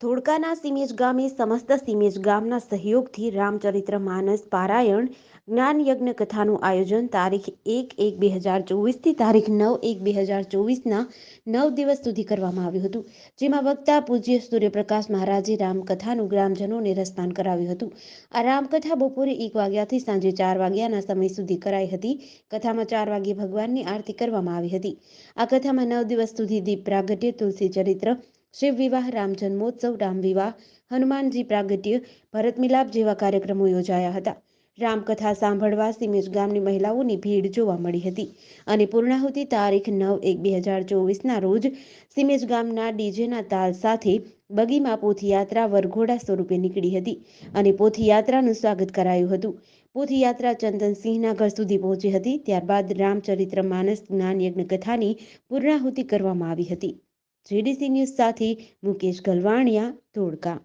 ધોળકાના સીમેજ ગામે સમસ્ત સીમેજ ગામના સહયોગથી રામચરિત્ર માનસ પારાયણ જ્ઞાન યજ્ઞ કથાનું આયોજન તારીખ એક એક બે હજાર ચોવીસથી તારીખ નવ એક બે હજાર ચોવીસના નવ દિવસ સુધી કરવામાં આવ્યું હતું. જેમાં વક્તા પૂજ્ય સૂર્યપ્રકાશ મહારાજે રામકથાનું ગ્રામજનોને રસપાન કરાવ્યું હતું. આ રામકથા બપોરે એક વાગ્યાથી સાંજે ચાર વાગ્યાના સમય સુધી કરાઈ હતી. કથામાં ચાર વાગ્યે ભગવાનની આરતી કરવામાં આવી હતી. આ કથામાં નવ દિવસ સુધી દીપ પ્રાગટ્ય, તુલસી ચરિત્ર શિવ વિવાહ, રામ જન્મોત્સવ, રામ વિવાહ, હનુમાનજી પ્રાગટ્ય, ભરત મિલાપ જેવા કાર્યક્રમો યોજાયા હતા. રામકથા સાંભળવા સિમેજ ગામની મહિલાઓની ભીડ જોવા મળી હતી અને પૂર્ણાહુતિ તારીખ નવ એક બે હજાર ચોવીસના રોજ સિમેજ ગામના ડીજેના તાલ સાથે બગીમાં પોથીયાત્રા વરઘોડા સ્વરૂપે નીકળી હતી અને પોથીયાત્રાનું સ્વાગત કરાયું હતું. પોથયાત્રા ચંદનસિંહના ઘર સુધી પહોંચી હતી, ત્યારબાદ રામચરિત્ર માનસ જ્ઞાન યજ્ઞ કથાની પૂર્ણાહુતિ કરવામાં આવી હતી. જેડીસી ન્યૂઝ સાથે મુકેશ ગલવાણિયા ધોળકા.